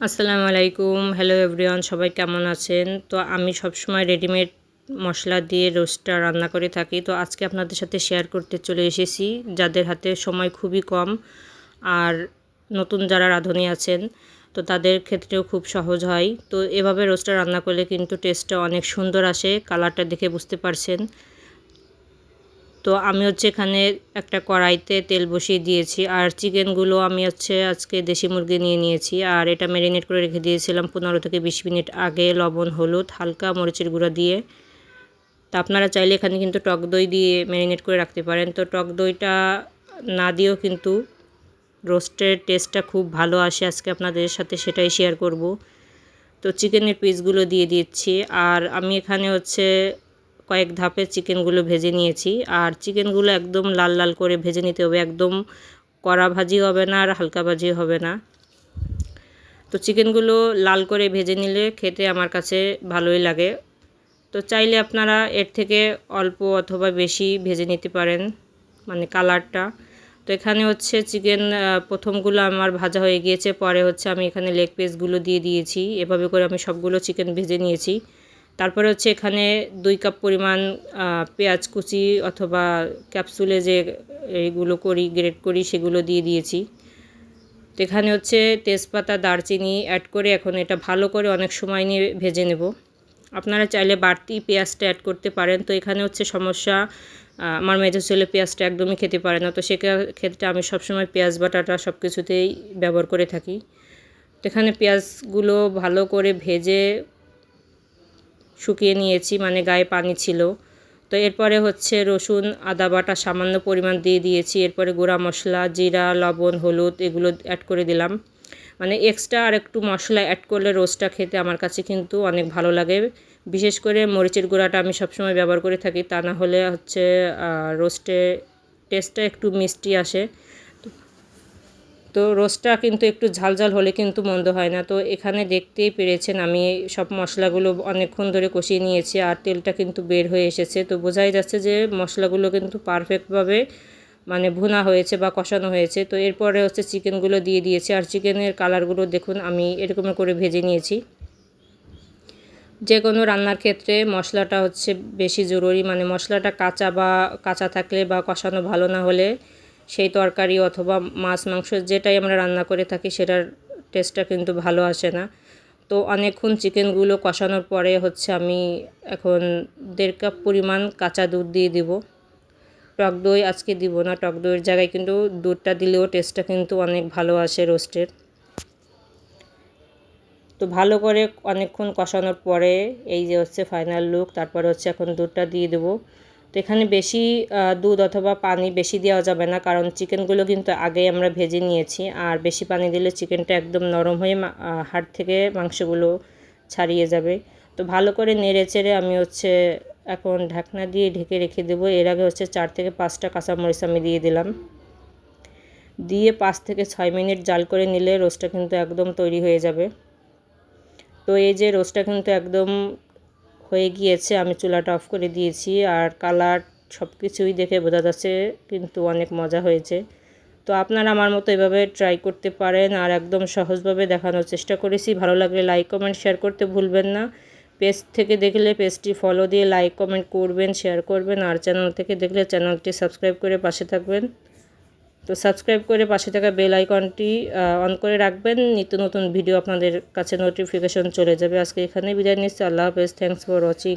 আসসালামু আলাইকুম। Hello everyone সবাই কেমন আছেন? তো আমি সবসময় রেডিমেড মশলা দিয়ে রোস্টটা রান্না করে থাকি। তো আজকে আপনাদের সাথে শেয়ার করতে চলে এসেছি, যাদের হাতে সময় খুবই কম আর নতুন যারা রাঁধুনি আছেন, তো তাদের ক্ষেত্রেও খুব সহজ হয়। তো এভাবে রোস্টটা রান্না করলে কিন্তু টেস্টটা অনেক সুন্দর আসে কালারটা দেখে বুঝতে পারছেন। তো আমি হচ্ছে এখানে একটা কড়াইতে তেল বসিয়ে দিয়েছি। আর চিকেনগুলো আমি হচ্ছে আজকে দেশি মুরগি নিয়ে নিয়েছি। আর এটা ম্যারিনেট করে রেখে দিয়েছিলাম পনেরো থেকে বিশ মিনিট আগে লবণ, হলুদ, হালকা মরিচের গুঁড়া দিয়ে। তা আপনারা চাইলে এখানে কিন্তু টক দই দিয়ে ম্যারিনেট করে রাখতে পারেন। তো টক দইটা না দিয়েও কিন্তু রোস্টের টেস্টটা খুব ভালো আসে আজকে আপনাদের সাথে সেটাই শেয়ার করব। তো চিকেনের পিসগুলো দিয়ে দিচ্ছি। আর আমি এখানে হচ্ছে কয়েক ধাপে চিকেনগুলো ভেজে নিয়েছি। আর চিকেনগুলো একদম লাল লাল করে ভেজে নিতে হবে। একদম কড়া ভাজি হবে না আর হালকা ভাজি হবে না। তো চিকেনগুলো লাল করে ভেজে নিলে খেতে আমার কাছে ভালোই লাগে। তো চাইলে আপনারা এর থেকে অল্প অথবা বেশি ভেজে নিতে পারেন মানে কালারটা। তো এখানে হচ্ছে চিকেন প্রথমগুলো আমার ভাজা হয়ে গিয়েছে। পরে হচ্ছে আমি এখানে লেগ পিসগুলো দিয়ে দিয়েছি। এভাবে করে আমি সবগুলো চিকেন ভেজে নিয়েছি। তারপরে হচ্ছে এখানে দুই কাপ পরিমাণ পেঁয়াজ কুচি অথবা ক্যাপসুলে যে এইগুলো করি গ্রেড করি, সেগুলো দিয়ে দিয়েছি। তো এখানে হচ্ছে তেজপাতা, দারচিনি অ্যাড করে এখন এটা ভালো করে অনেক সময় নিয়ে ভেজে নেব। আপনারা চাইলে বাড়তি পেঁয়াজটা অ্যাড করতে পারেন। তো এখানে হচ্ছে সমস্যা আমার মেজো ছেলে পেঁয়াজটা একদমই খেতে পারে না। তো সেক্ষেত্রে আমি সবসময় পেঁয়াজ, বাটাটা সব কিছুতেই ব্যবহার করে থাকি। তো এখানে পেঁয়াজগুলো ভালো করে ভেজে শুকিয়ে নিয়েছি মানে গায়ে পানি ছিল। তো এরপরে হচ্ছে রসুন, আদা বাটা সামান্য পরিমাণ দিয়ে দিয়েছি। এরপরে গুঁড়া মশলা, জিরা, লবণ, হলুদ এগুলো অ্যাড করে দিলাম। মানে এক্সট্রা আর একটু মশলা অ্যাড করলে রোস্টটা খেতে আমার কাছে কিন্তু অনেক ভালো লাগে। বিশেষ করে মরিচের গুঁড়াটা আমি সবসময় ব্যবহার করে থাকি। তা না হলে হচ্ছে রোস্টে টেস্টটা একটু মিষ্টি আসে। তো রোস্টটা কিন্তু একটু ঝালঝাল হলে কিন্তু মন্দ হয় না। তো এখানে দেখতেই পেরেছেন আমি সব মশলাগুলো অনেকক্ষণ ধরে কষিয়ে নিয়েছি আর তেলটা কিন্তু বের হয়ে এসেছে। তো বোঝাই যাচ্ছে যে মশলাগুলো কিন্তু পারফেক্টভাবে মানে ভুনা হয়েছে বা কষানো হয়েছে। তো এরপরে হচ্ছে চিকেনগুলো দিয়ে দিয়েছি আর চিকেনের কালারগুলো দেখুন আমি এরকম করে ভেজে নিয়েছি। যে কোনো রান্নার ক্ষেত্রে মশলাটা হচ্ছে বেশি জরুরি। মানে মশলাটা কাঁচা বা কাঁচা থাকলে বা কষানো ভালো না হলে সেই তরকারি অথবা মাছ, মাংস যেটাই আমরা রান্না করে থাকি সেটার টেস্টটা কিন্তু ভালো আসে না। তো অনেকক্ষণ চিকেনগুলো কষানোর পরে হচ্ছে আমি এখন দেড় কাপ পরিমাণ কাঁচা দুধ দিয়ে দিব। টক দই আজকে দিব না, টক দইয়ের জায়গায় কিন্তু দুধটা দিলেও টেস্টটা কিন্তু অনেক ভালো আসে রোস্টের তো ভালো করে অনেকক্ষণ কষানোর পরে এই যে হচ্ছে ফাইনাল লুক তারপরে হচ্ছে এখন দুধটা দিয়ে দেবো। তো এখানে বেশি দুধ অথবা পানি বেশি দেওয়া যাবে না, কারণ চিকেনগুলো কিন্তু আগে আমরা ভেজে নিয়েছি। আর বেশি পানি দিলে চিকেনটা একদম নরম হয়ে হাড় থেকে মাংসগুলো ছাড়িয়ে যাবে। তো ভালো করে নেড়ে চেড়ে আমি হচ্ছে এখন ঢাকনা দিয়ে ঢেকে রেখে দেবো। এর আগে হচ্ছে চার থেকে পাঁচটা কাঁচামরিচ আমি দিয়ে দিলাম। দিয়ে পাঁচ থেকে ছয় মিনিট জাল করে নিলে রোস্টটা কিন্তু একদম তৈরি হয়ে যাবে। তো এই যে রোস্টটা কিন্তু একদম হয়ে গিয়েছে, আমি চুলাটা অফ করে দিয়েছি আর কালার সব কিছুই দেখে বোঝা যাচ্ছে কিন্তু অনেক মজা হয়েছে। তো আপনারা আমার মতো এভাবে ট্রাই করতে পারেন আর একদম সহজভাবে দেখানোর চেষ্টা করেছি। ভালো লাগলে লাইক কমেন্ট শেয়ার করতে ভুলবেন না। পেজ থেকে দেখলে পেজটি ফলো দিয়ে লাইক কমেন্ট করবেন শেয়ার করবেন আর চ্যানেল থেকে দেখলে চ্যানেলটি সাবস্ক্রাইব করে পাশে থাকবেন। তো সাবস্ক্রাইব করে পাশে থাকা বেল আইকনটি অন করে রাখবেন। নিত্য নতুন ভিডিও আপনাদের কাছে নোটিফিকেশন চলে যাবে। আজকে এখানে বিদায় নিচ্ছি। আল্লাহ হাফেজ। Thanks for watching